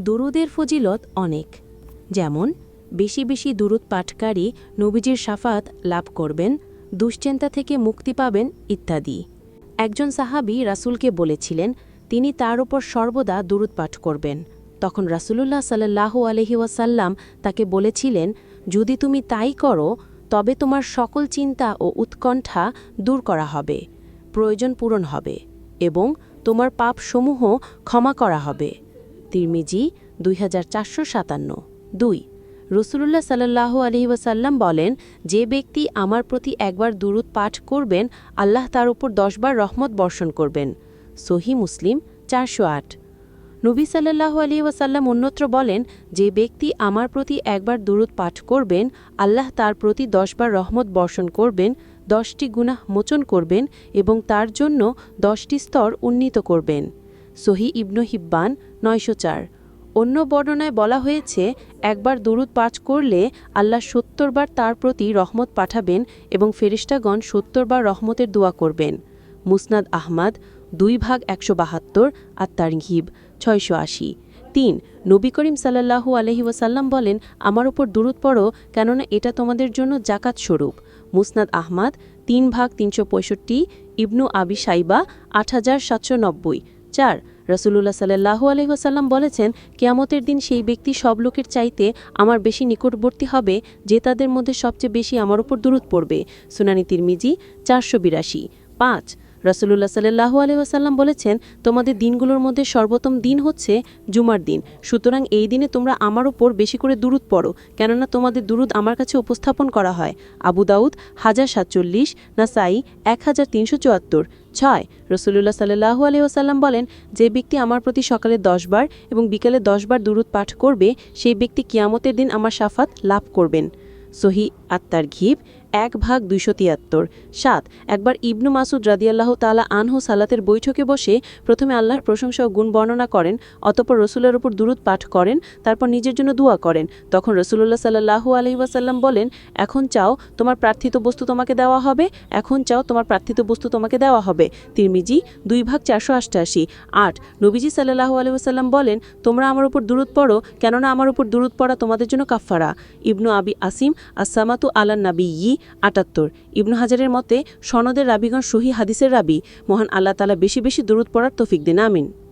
দুরুদের ফজিলত অনেক। যেমন, বেশি বেশি দুরুদ পাঠকারী নবীজির সাফাত লাভ করবেন, দুশ্চিন্তা থেকে মুক্তি পাবেন ইত্যাদি। একজন সাহাবি রাসূলকে বলেছিলেন, তিনি তার উপর সর্বদা দুরুদ পাঠ করবেন। তখন রাসূলুল্লাহ সাল্লাহু আলহি ওয়াসাল্লাম তাকে বলেছিলেন, যদি তুমি তাই করো, তবে তোমার সকল চিন্তা ও উৎকণ্ঠা দূর করা হবে, প্রয়োজন পূরণ হবে এবং তোমার পাপসমূহ ক্ষমা করা হবে। তিরমিজি, দুই হাজার চারশো সাতান্ন। দুই, রসুলুল্লাহ সাল্লাহ আলহি ওয়াসাল্লাম বলেন, যে ব্যক্তি আমার প্রতি একবার দুরুদ পাঠ করবেন, আল্লাহ তার উপর দশবার রহমত বর্ষণ করবেন। সহি মুসলিম, চারশো আট। নবী সাল্লাহ আলী ওয়াসাল্লাম অন্যত্র বলেন, যে ব্যক্তি আমার প্রতি একবার দুরুদ পাঠ করবেন, আল্লাহ তার প্রতি দশবার রহমত বর্ষণ করবেন, দশটি গুনাহ মোচন করবেন এবং তার জন্য দশটি স্তর উন্নীত করবেন। সহি ইবনু হিব্বান নয়শো চার। অন্য বর্ণনায় বলা হয়েছে, একবার দুরুদ পাঠ করলে আল্লাহ সত্তরবার তার প্রতি রহমত পাঠাবেন এবং ফেরিস্তাগণ সত্তরবার রহমতের দোয়া করবেন। মুসনাদ আহমাদ, দুই ভাগ একশো বাহাত্তর, আর তার ঘিব ছয়শো আশি। তিন, নবী করিম সাল্লাহু আলহি ওয়াসাল্লাম বলেন, আমার ওপর দুরুদ পড়ো, কেননা এটা তোমাদের জন্য জাকাত স্বরূপ। মুসনাদ আহমাদ, তিন ভাগ তিনশো পঁয়ষট্টি, ইবনু আবি সাইবা, আট হাজার সাতশো নব্বই। চার রসুল্লাহ সাল্লাহু আলহিহাসাল্লাম বলেছেন, কেয়ামতের দিন সেই ব্যক্তি সব লোকের চাইতে আমার বেশি নিকটবর্তী হবে, যে তাদের মধ্যে সবচেয়ে বেশি আমার উপর দূরত পড়বে। সুনানি তিরমিজি, চারশো বিরাশি। পাঁচ রসুল্লাহ সাল্লাহু আলহিহাসাল্লাম বলেছেন, তোমাদের দিনগুলোর মধ্যে সর্বোত্তম দিন হচ্ছে জুমার দিন। সুতরাং এই দিনে তোমরা আমার ওপর বেশি করে দুরুদ পড়ো, কেননা তোমাদের দুরুদ আমার কাছে উপস্থাপন করা হয়। আবু দাউদ, হাজার সাতচল্লিশ, নাসাই, এক হাজার তিনশো চুয়াত্তর। ছয় রসুল্লাহ সাল্লাহু আলহিহাসাল্লাম বলেন, যে ব্যক্তি আমার প্রতি সকালে দশবার এবং বিকেলে দশবার দুরুদ পাঠ করবে, সেই ব্যক্তি কিয়ামতের দিন আমার সাফাত লাভ করবেন। সহি আত্মার ঘিব এক ভাগ দুইশো তিয়াত্তর। সাত, একবার ইবনু মাসুদ রাদিয়াল্লাহ তালা আনহু সালাতের বৈঠকে বসে প্রথমে আল্লাহর প্রশংসা ও গুণ বর্ণনা করেন, অতপর রসুলের উপর দুরুদ পাঠ করেন, তারপর নিজের জন্য দোয়া করেন। তখন রসুল্লাহ সাল্লাহু আলহি ওয়াসাল্লাম বলেন, এখন চাও তোমার প্রার্থিত বস্তু তোমাকে দেওয়া হবে, এখন চাও তোমার প্রার্থিত বস্তু তোমাকে দেওয়া হবে। তিরমিজি, দুই ভাগ চারশো অষ্টাশি আট, নবীজি সাল্লাহু আলহি ওয়াসাল্লাম বলেন, তোমরা আমার উপর দুরুদ পড়ো, কেননা আমার উপর দুরুদ পড়া তোমাদের জন্য কাফফারা। ইবনু আবি আসিম আসামাতু আলান নাবি ই আটাত্তর। ইবনু হাজারের মতে, সনদের রাবিগণ সহি হাদিসের রাবি। মহান আল্লাহ তালা বেশি বেশি দূরত পড়ার তফিক দিন, আমিন।